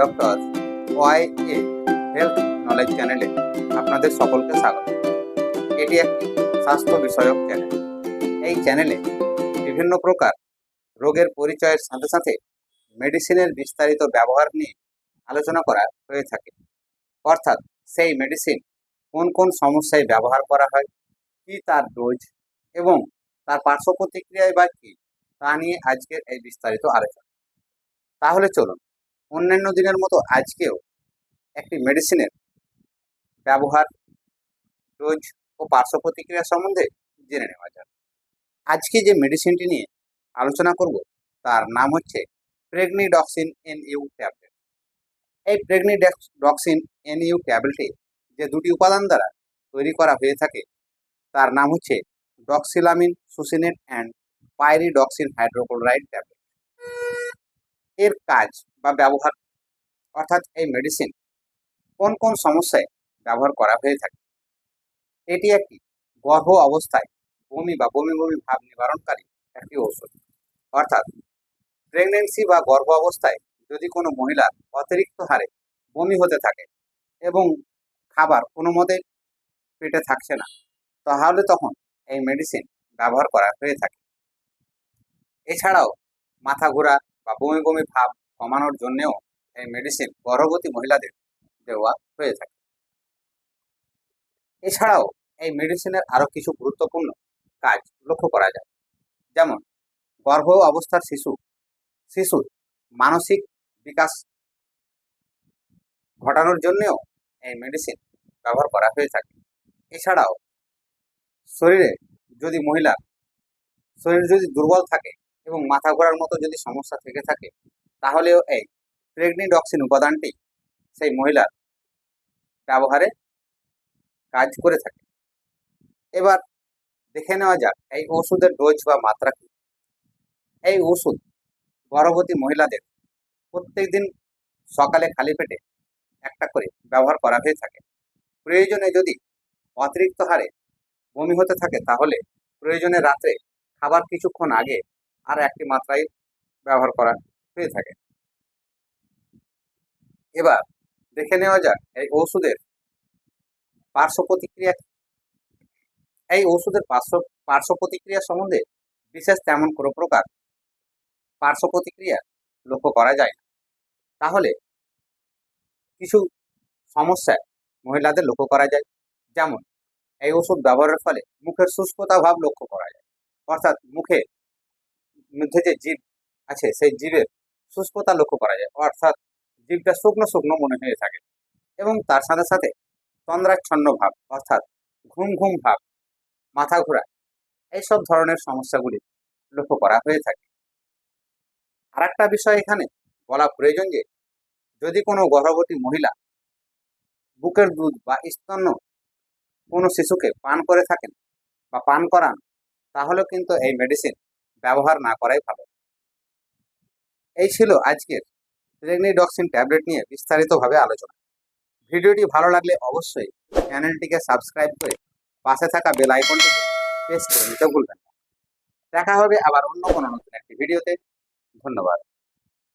Doctor Y A health knowledge চ্যানেলে আপনাদের সকলকে স্বাগত। এটি একটি স্বাস্থ্য বিষয়ক চ্যানেল। এই চ্যানেলে বিভিন্ন প্রকার রোগের পরিচয়ের সাথে সাথে মেডিসিনের বিস্তারিত ব্যবহার নিয়ে আলোচনা করা হয়ে থাকে। অর্থাৎ সেই মেডিসিন কোন কোন সমস্যায় ব্যবহার করা হয়, কি তার ডোজ এবং তার পার্শ্ব প্রতিক্রিয়ায় বা কী তা নিয়ে আজকের এই বিস্তারিত আলোচনা। তাহলে চলুন অন্যান্য দিনের মতো আজকেও একটি মেডিসিনের ব্যবহার ডোজ ও পার্শ্ব প্রতিক্রিয়া সম্বন্ধে জেনে নেওয়া যাক। আজকে যে মেডিসিনটি নিয়ে আলোচনা করব, তার নাম হচ্ছে প্রেগনিডক্সিন এন ইউ ট্যাবলেট এই প্রেগনিডক্সিন এন ইউ ট্যাবলেটে যে দুটি উপাদান দ্বারা তৈরি করা হয়ে থাকে, তার নাম হচ্ছে doxylamine succinate and pyridoxine hydrochloride tablet এর কাজ বা ব্যবহার, অর্থাৎ এই মেডিসিন কোন কোন সমস্যায় ব্যবহার করা হয়ে থাকে। এটি একটি গর্ভ অবস্থায় বমি বা বমি বমি ভাব নিবারণকারী একটি ঔষধ। অর্থাৎ প্রেগনেন্সি বা গর্ভ অবস্থায় যদি কোনো মহিলার অতিরিক্ত হারে বমি হতে থাকে এবং খাবার কোনো মতে পেটে থাকছে না, তাহলে তখন এই মেডিসিন ব্যবহার করা হয়ে থাকে। এছাড়াও মাথা ঘোরা বা বমি বমি ভাব কমানোর জন্যেও এই মেডিসিন গর্ভবতী মহিলাদের দেওয়া হয়ে থাকে। এছাড়াও এই মেডিসিনের আরও কিছু গুরুত্বপূর্ণ কাজ লক্ষ্য করা যায়। যেমন, গর্ভ অবস্থার শিশু, শিশুর মানসিক বিকাশ ঘটানোর জন্যেও এই মেডিসিন ব্যবহার করা হয়ে থাকে। এছাড়াও, শরীরে যদি মহিলা, শরীর যদি দুর্বল থাকে এবং মাথা ঘোরার মতো যদি সমস্যা থেকে থাকে, তাহলেও এই প্রেগনিডক্সিন উপাদানটি সেই মহিলার ব্যবহারে কাজ করে থাকে। এবার দেখে নেওয়া যাক, এই ওষুধের ডোজ বা মাত্রা কি? এই ওষুধ গর্ভবতী মহিলাদের প্রত্যেক দিন সকালে খালি পেটে একটা করে ব্যবহার করা হয়ে থাকে। প্রয়োজনে যদি অতিরিক্ত হারে বমি হতে থাকে, তাহলে প্রয়োজনে রাত্রে খাবার কিছুক্ষণ আগে আর একটি মাত্রায় ব্যবহার করা হয়ে থাকে। এবার দেখে নেওয়া যাক এই ওষুধের পার্শ্ব প্রতিক্রিয়া এই ওষুধের পার্শ্ব পার্শ্ব প্রতিক্রিয়া সম্বন্ধে বিশেষ তেমন কোনো প্রকার পার্শ্ব প্রতিক্রিয়া লক্ষ্য করা যায় না। তাহলে কিছু সমস্যা মহিলাদের লক্ষ্য করা যায়। যেমন, এই ওষুধ ব্যবহারের ফলে মুখের শুষ্কতা ভাব লক্ষ্য করা যায়। অর্থাৎ মুখে মধ্যে যে জীব আছে, সেই জীবের শুষ্কতা লক্ষ্য করা যায়। অর্থাৎ জীবটা শুকনো শুকনো মনে হয়ে থাকে এবং তার সাথে সাথে তন্দ্রাচ্ছন্ন ভাব, অর্থাৎ ঘুম ঘুম ভাব, মাথা ঘোরা এইসব ধরনের সমস্যাগুলি লক্ষ্য করা হয়ে থাকে। আর একটা বিষয় এখানে বলা প্রয়োজন যে, যদি কোনো গর্ভবতী মহিলা বুকের দুধ বা স্তন্য কোনো শিশুকে পান করে থাকেন বা পান করান, তাহলেও কিন্তু এই মেডিসিন ব্যবহার না করাই ভালো। এই ছিল আজকের রেগনিডক্সিন ট্যাবলেট নিয়ে বিস্তারিতভাবে আলোচনা। ভিডিওটি ভালো লাগলে অবশ্যই চ্যানেলটিকে সাবস্ক্রাইব করে পাশে থাকা বেল আইকনটিকে প্রেস করে নিতে ভুলবেন না। দেখা হবে আবার অন্য কোনো নতুন একটি ভিডিওতে। ধন্যবাদ।